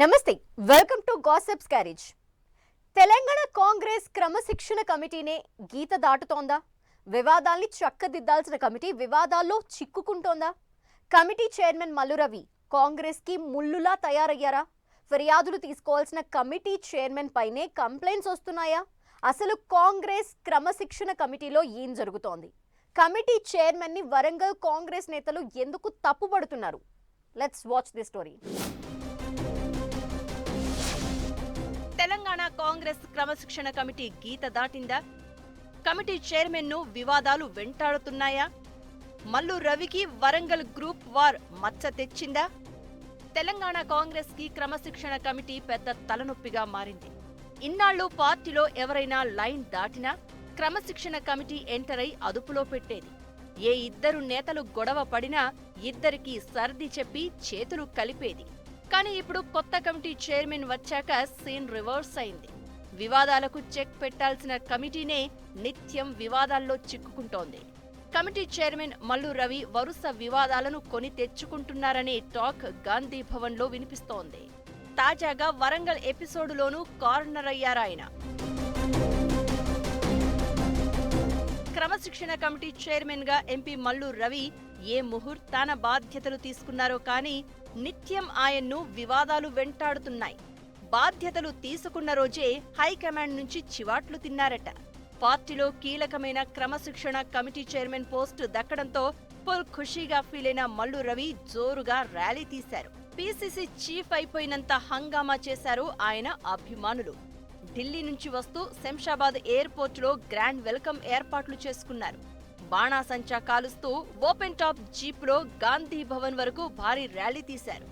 నమస్తే welcome to gossips carriage Telangana Congress క్రమశిక్షణ కమిటీనే గీత దాటుతోందా? వివాదాల్ని చక్కదిద్దాల్సిన కమిటీ వివాదాల్లో చిక్కుకుంటోందా? కమిటీ చైర్మన్ మల్లురవి కాంగ్రెస్కి ముల్లులా తయారయ్యారా? ఫిర్యాదులు తీసుకోవాల్సిన కమిటీ చైర్మన్ పైనే కంప్లైంట్స్ వస్తున్నాయా? అసలు కాంగ్రెస్ క్రమశిక్షణ కమిటీలో ఏం జరుగుతోంది? కమిటీ చైర్మన్ని వరంగల్ కాంగ్రెస్ నేతలు ఎందుకు తప్పుపడుతున్నారు? Let's watch the story Telangana Congress క్రమశిక్షణ కమిటీ గీత దాటిందా? కమిటీ చైర్మన్ను వివాదాలు వెంటాడుతున్నాయా? మల్లు రవికి వరంగల్ గ్రూప్ వార్ మచ్చ తెచ్చిందా? తెలంగాణ కాంగ్రెస్కి క్రమశిక్షణ కమిటీ పెద్ద తలనొప్పిగా మారింది. ఇన్నాళ్ళు పార్టీలో ఎవరైనా లైన్ దాటినా క్రమశిక్షణ కమిటీ ఎంటర్ అయి అదుపులో పెట్టేది. ఏ ఇద్దరు నేతలు గొడవ పడినా ఇద్దరికీ సర్ది చెప్పి చేతులు కలిపేది. కానీ ఇప్పుడు కొత్త కమిటీ చైర్మన్ వచ్చాక సీన్ రివర్స్ అయింది. వివాదాలకు చెక్ పెట్టాల్సిన కమిటీనే నిత్యం వివాదాల్లో చిక్కుకుంటోంది. కమిటీ చైర్మన్ మల్లు రవి వరుస వివాదాలను కొని తెచ్చుకుంటున్నారనే టాక్ గాంధీ భవన్లో వినిపిస్తోంది. తాజాగా వరంగల్ ఎపిసోడ్లోనూ కార్నర్ అయ్యారాయన క్రమశిక్షణ కమిటీ చైర్మన్గా ఎంపీ మల్లు రవి ఏ ముహూర్తాన బాధ్యతలు తీసుకున్నారో కానీ నిత్యం ఆయన్ను వివాదాలు వెంటాడుతున్నాయి. బాధ్యతలు తీసుకున్న రోజే హైకమాండ్ నుంచి చివాట్లు తిన్నారట. పార్టీలో కీలకమైన క్రమశిక్షణ కమిటీ చైర్మన్ పోస్టు దక్కడంతో ఫుల్ ఖుషీగా ఫీల్ అయిన మల్లు రవి జోరుగా ర్యాలీ తీశారు. పీసీసీ చీఫ్ అయిపోయినంత హంగామా చేశారు ఆయన అభిమానులు. ఢిల్లీ నుంచి వస్తూ శంషాబాద్ ఎయిర్పోర్టులో గ్రాండ్ వెల్కమ్ ఏర్పాట్లు చేసుకున్నారు. బాణాసంచా కాలుస్తూ ఓపెన్ టాప్ జీప్లో గాంధీ భవన్ వరకు భారీ ర్యాలీ తీశారు.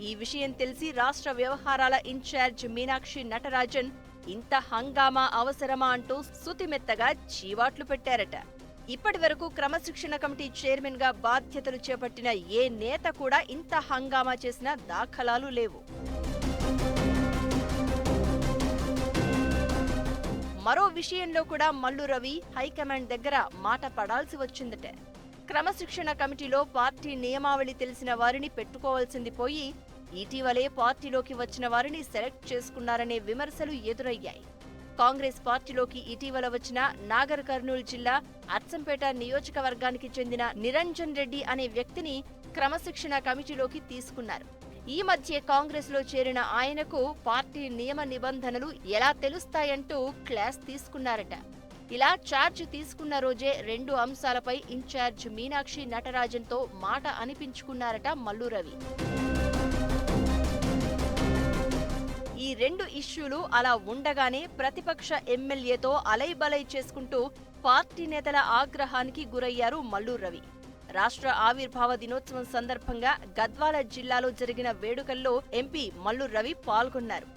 ఈ విషయం తెలిసి రాష్ట్ర వ్యవహారాల ఇన్ఛార్జ్ మీనాక్షి నటరాజన్ ఇంత హంగామా అవసరమా? అంటూ సుతిమెత్తగా చీవాట్లు పెట్టారట. ఇప్పటి వరకు క్రమశిక్షణ కమిటీ చైర్మన్గా బాధ్యతలు చేపట్టిన ఏ నేత కూడా ఇంత హంగామా చేసిన దాఖలాలు లేవు. మరో విషయంలో కూడా మల్లు రవి హైకమాండ్ దగ్గర మాట పడాల్సి వచ్చిందట. క్రమశిక్షణ కమిటీలో పార్టీ నియమావళి తెలిసిన వారిని పెట్టుకోవాల్సింది పోయి ఇటీవలే పార్టీలోకి వచ్చిన వారిని సెలెక్ట్ చేసుకున్నారనే విమర్శలు ఎదురయ్యాయి. కాంగ్రెస్ పార్టీలోకి ఇటీవల వచ్చిన నాగర్ కర్నూలు జిల్లా అచ్చంపేట నియోజకవర్గానికి చెందిన నిరంజన్ రెడ్డి అనే వ్యక్తిని క్రమశిక్షణ కమిటీలోకి తీసుకున్నారు. ఈ మధ్య కాంగ్రెస్లో చేరిన ఆయనకు పార్టీ నియమ నిబంధనలు ఎలా తెలుస్తాయంటూ క్లాస్ తీసుకున్నారట. ఇలా ఛార్జ్ తీసుకున్న రోజే రెండు అంశాలపై ఇన్ఛార్జ్ మీనాక్షి నటరాజన్తో మాట అనిపించుకున్నారట మల్లు రవి. ఈ రెండు ఇష్యూలు అలా ఉండగానే ప్రతిపక్ష ఎమ్మెల్యేతో అలైబలై చేసుకుంటూ పార్టీ నేతల ఆగ్రహానికి గురయ్యారు మల్లు రవి. రాష్ట్ర ఆవిర్భావ దినోత్సవం సందర్భంగా గద్వాల జిల్లాలో జరిగిన వేడుకల్లో ఎంపీ మల్లు రవి పాల్గొన్నారు.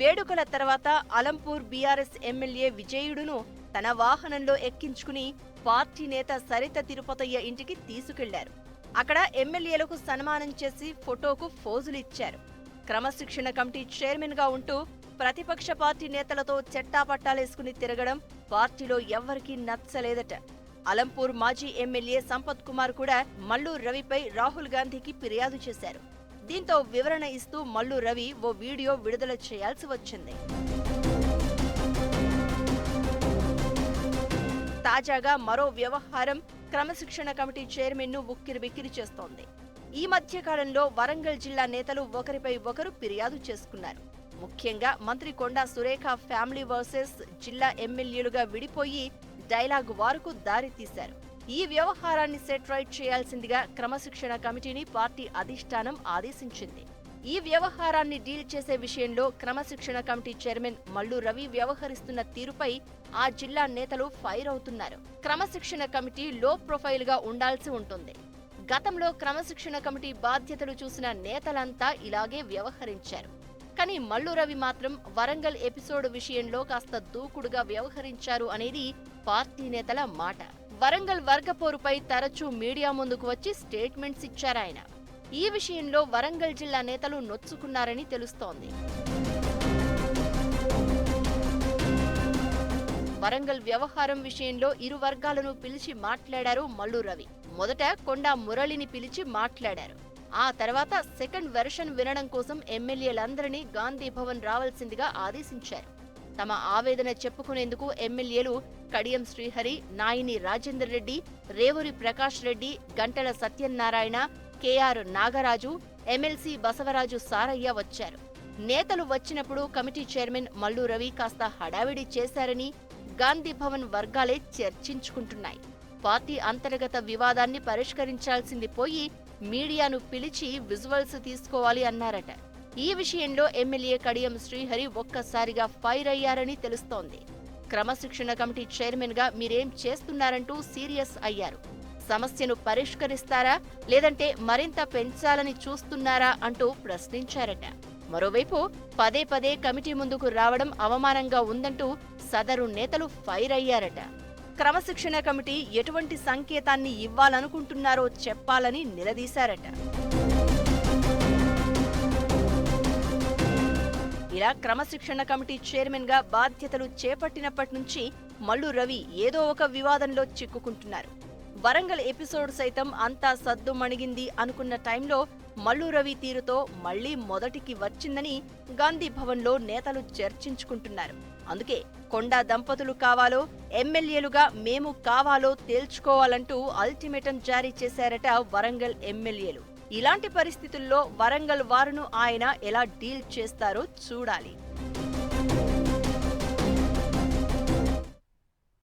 వేడుకల తర్వాత అలంపూర్ బీఆర్ఎస్ ఎమ్మెల్యే విజయుడును తన వాహనంలో ఎక్కించుకుని పార్టీ నేత సరిత తిరుపతయ్య ఇంటికి తీసుకెళ్ళారు. అక్కడ ఎమ్మెల్యేలకు సన్మానం చేసి ఫోటోకు ఫోజులు ఇచ్చారు క్రమశిక్షణ కమిటీ చైర్మన్గా ఉంటూ ప్రతిపక్ష పార్టీ నేతలతో చెట్టాపట్టాలేసుకుని తిరగడం పార్టీలో ఎవ్వరికీ నచ్చలేదట. అలంపూర్ మాజీ ఎమ్మెల్యే సంపత్ కుమార్ కూడా మల్లు రవిపై రాహుల్ గాంధీకి ఫిర్యాదు చేశారు. దీంతో వివరణ ఇస్తూ మల్లు రవి ఓ వీడియో విడుదల చేయాల్సి వచ్చింది. తాజాగా మరో వ్యవహారం క్రమశిక్షణ కమిటీ చైర్మన్ను ఉక్కిరిబిక్కిరి చేస్తోంది. ఈ మధ్య కాలంలో వరంగల్ జిల్లా నేతలు ఒకరిపై ఒకరు ఫిర్యాదు చేసుకున్నారు. ముఖ్యంగా మంత్రి కొండా సురేఖ ఫ్యామిలీ వర్సెస్ జిల్లా ఎమ్మెల్యేలుగా విడిపోయి డైలాగ్ వారుకు దారి తీశారు. ఈ వ్యవహారాన్ని సెట్రైట్ చేయాల్సిందిగా క్రమశిక్షణ కమిటీని పార్టీ అధిష్టానం ఆదేశించింది. ఈ వ్యవహారాన్ని డీల్ చేసే విషయంలో క్రమశిక్షణ కమిటీ చైర్మన్ మల్లు రవి వ్యవహరిస్తున్న తీరుపై ఆ జిల్లా నేతలు ఫైర్ అవుతున్నారు. క్రమశిక్షణ కమిటీ లో ప్రొఫైల్గా ఉండాల్సి ఉంటుంది. గతంలో క్రమశిక్షణ కమిటీ బాధ్యతలు చూసిన నేతలంతా ఇలాగే వ్యవహరించారు. కానీ మల్లు రవి మాత్రం వరంగల్ ఎపిసోడ్ విషయంలో కాస్త దూకుడుగా వ్యవహరించారు అనేది పార్టీ నేతల మాట. వరంగల్ వర్గపోరుపై తరచూ మీడియా ముందుకు వచ్చి స్టేట్మెంట్స్ ఇచ్చారాయన ఈ విషయంలో వరంగల్ జిల్లా నేతలు నొచ్చుకున్నారని తెలుస్తోంది. వరంగల్ వ్యవహారం విషయంలో ఇరు వర్గాలను పిలిచి మాట్లాడారు మల్లు రవి. మొదట కొండా మురళిని పిలిచి మాట్లాడారు. ఆ తర్వాత సెకండ్ వెర్షన్ వినడం కోసం ఎమ్మెల్యేలందరినీ గాంధీ భవన్ రావాల్సిందిగా ఆదేశించారు. తమ ఆవేదన చెప్పుకునేందుకు ఎమ్మెల్యేలు కడియం శ్రీహరి నాయిని రాజేందర్ రెడ్డి రేవూరి ప్రకాష్ రెడ్డి గంటల సత్యనారాయణ కేఆర్ నాగరాజు ఎమ్మెల్సీ బసవరాజు సారయ్య వచ్చారు. నేతలు వచ్చినప్పుడు కమిటీ చైర్మన్ మల్లు రవి కాస్త హడావిడి చేశారని గాంధీ భవన్ వర్గాలే చర్చించుకుంటున్నాయి. పార్టీ అంతర్గత వివాదాన్ని పరిష్కరించాల్సింది పోయి మీడియాను పిలిచి విజువల్స్ తీసుకోవాలి అన్నారట. ఈ విషయంలో ఎమ్మెల్యే కడియం శ్రీహరి ఒక్కసారిగా ఫైర్ అయ్యారని తెలుస్తోంది. క్రమశిక్షణ కమిటీ చైర్మన్గా మీరేం చేస్తున్నారంటూ సీరియస్ అయ్యారు. సమస్యను పరిష్కరిస్తారా లేదంటే మరింత పెంచాలని చూస్తున్నారా అంటూ ప్రశ్నించారట. మరోవైపు పదే పదే కమిటీ ముందుకు రావడం అవమానంగా ఉందంటూ సదరు నేతలు ఫైర్ అయ్యారట. క్రమశిక్షణ కమిటీ ఎటువంటి సంకేతాన్ని ఇవ్వాలనుకుంటున్నారో చెప్పాలని నిలదీశారట. ఇలా క్రమశిక్షణ కమిటీ చైర్మన్గా బాధ్యతలు చేపట్టినప్పటి నుంచి మల్లు రవి ఏదో ఒక వివాదంలో చిక్కుకుంటున్నారు. వరంగల్ ఎపిసోడ్ సైతం అంతా సద్దు మణిగింది అనుకున్న టైంలో మల్లు రవి తీరుతో మళ్ళీ మొదటికి వచ్చిందని గాంధీ భవన్లో నేతలు చర్చించుకుంటున్నారు. అందుకే కొండా దంపతులు కావాలో ఎమ్మెల్యేలుగా మేము కావాలో తేల్చుకోవాలంటూ అల్టిమేటం జారీ చేశారట వరంగల్ ఎమ్మెల్యేలు. ఇలాంటి పరిస్థితుల్లో వరంగల్ వారును ఆయన ఎలా డీల్ చేస్తారో చూడాలి.